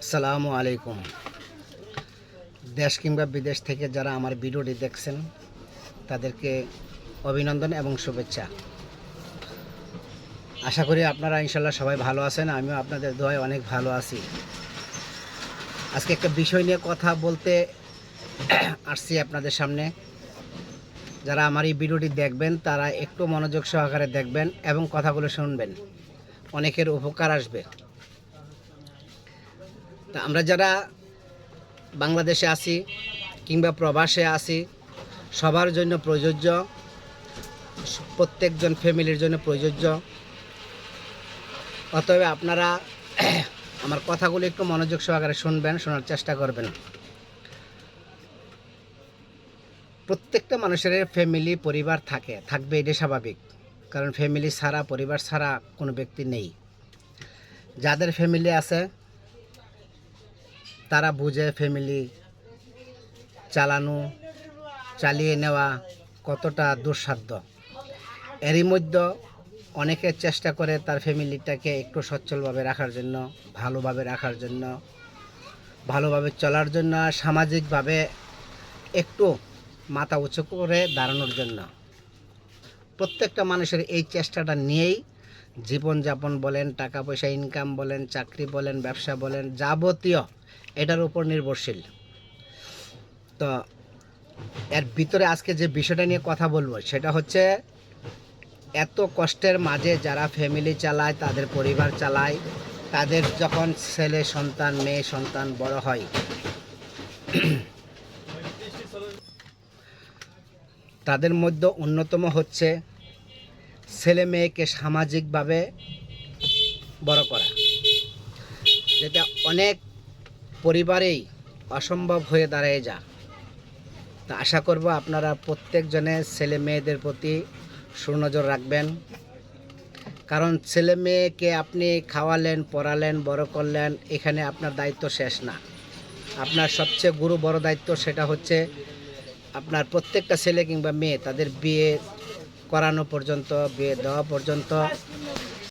আসসালামু আলাইকুম। দেশ কিংবা বিদেশ থেকে যারা আমার ভিডিওটি দেখছেন, তাদেরকে অভিনন্দন এবং শুভেচ্ছা। আশা করি আপনারা ইনশাল্লাহ সবাই ভালো আছেন, আমিও আপনাদের দোয়ায় অনেক ভালো আছি। আজকে একটা বিষয় নিয়ে কথা বলতে আসছি আপনাদের সামনে। যারা আমার এই ভিডিওটি দেখবেন, তারা একটু মনোযোগ সহকারে দেখবেন এবং কথাগুলো শুনবেন। অনেকের উপকার আসবে। তা আমরা যারা বাংলাদেশে আছি কিংবা প্রবাসে আছি, সবার জন্য প্রযোজ্য, প্রত্যেকজন ফ্যামিলির জন্য প্রযোজ্য। অতএব আপনারা আমার কথাগুলো একটু মনোযোগ সহকারে শুনবেন, শোনার চেষ্টা করবেন। প্রত্যেকটা মানুষের ফ্যামিলি, পরিবার থাকে, থাকবে এটা স্বাভাবিক। কারণ ফ্যামিলি ছাড়া, পরিবার ছাড়া কোনো ব্যক্তি নেই। যাদের ফ্যামিলি আছে তারা বুঝে ফ্যামিলি চালানো, চালিয়ে নেওয়া কতটা দুঃসাধ্য। এরই মধ্যে অনেকে চেষ্টা করে তার ফ্যামিলিটাকে একটু সচ্ছলভাবে রাখার জন্য, ভালোভাবে রাখার জন্য, ভালোভাবে চলার জন্য, সামাজিকভাবে একটু মাথা উঁচু করে দাঁড়ানোর জন্য। প্রত্যেকটা মানুষের এই চেষ্টাটা নিয়েই জীবনযাপন বলেন, টাকা পয়সা ইনকাম বলেন, চাকরি বলেন, ব্যবসা বলেন, যাবতীয় এটার উপর নির্ভরশীল। তো এর ভিতরে আজকে যে বিষয়টা নিয়ে কথা বলব, সেটা হচ্ছে এত কষ্টের মাঝে যারা ফ্যামিলি চালায়, তাদের পরিবার চালায়, তাদের যখন ছেলে সন্তান, মেয়ে সন্তান বড় হয়। তাদের মধ্যে অন্যতম হচ্ছে ছেলে মেয়েকে সামাজিকভাবে বড় করা। যেটা অনেক পরিবারেই অসম্ভব হয়ে দাঁড়ায় যা। তা আশা করব আপনারা প্রত্যেকজনে ছেলে মেয়েদের প্রতি সুনজর রাখবেন। কারণ ছেলে মেয়েকে আপনি খাওয়ালেন, পড়ালেন, বড় করলেন, এখানে আপনার দায়িত্ব শেষ না। আপনার সবচেয়ে গুরু বড় দায়িত্ব সেটা হচ্ছে আপনার প্রত্যেকটা ছেলে কিংবা মেয়ে তাদের বিয়ে করানো পর্যন্ত, বিয়ে দেওয়া পর্যন্ত